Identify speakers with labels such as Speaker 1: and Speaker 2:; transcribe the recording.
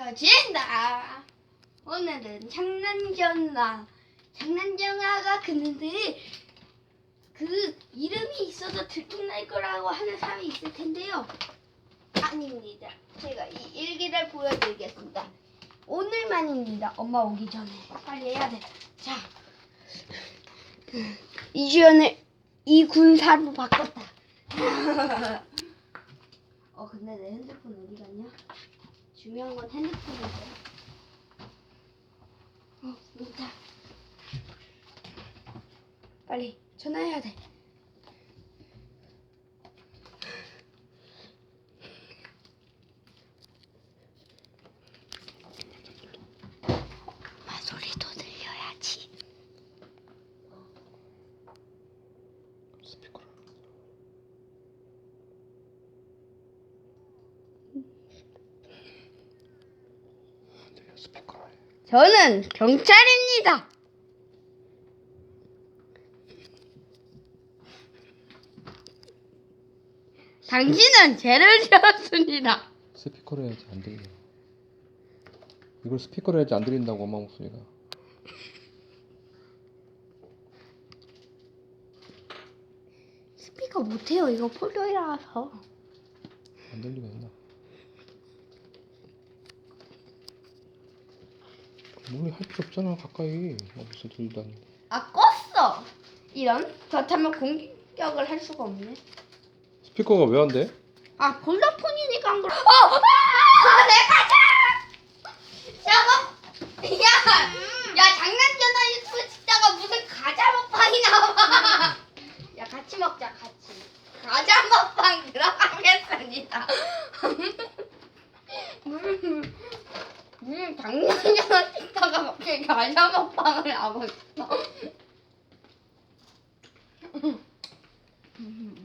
Speaker 1: 펴진다. 오늘은 장난전화. 장난전화가 그는데 그 이름이 있어도 들통날 거라고 하는 사람이 있을 텐데요. 아닙니다. 제가 이 일기를 보여드리겠습니다. 오늘만입니다. 엄마 오기 전에 빨리 해야 돼. 자, 이주연을 이 군사로 바꿨다. 어 근데 내 핸드폰 어디 갔냐? 중요한 건 핸드폰인데. 어 여기다. 빨리 전화해야 돼. 엄마 소리도 들려야지.
Speaker 2: 스피커를 내가 스피커를 해.
Speaker 1: 저는 경찰입니다. 당신은 죄를 지었습니다.
Speaker 2: 스피커를 해야지 안 들려. 이걸 스피커를 해야지 안 들린다고 엄마 목소리가.
Speaker 1: 스피커 못해요. 이거 폴더이라서.
Speaker 2: 안 들리가 있 나? 뭘할 필요 없잖아 가까이. 어, 무슨 들리다니.
Speaker 1: 아 껐어. 이런 그렇다면 공격을 할 수가 없네.
Speaker 2: 스피커가 왜 안 돼?
Speaker 1: 아 볼더폰이니까 안 그래. 어! 아! 내 가 자! 저거 야! 야 장난전화 유튜브 찍다가 무슨 과자 먹방이 나와. 야 같이 먹자 같이. 과자 먹방 들어가겠습니다. 음, 음 장난전화 찍 다가 갑자기 과자 먹방을 하고 있어.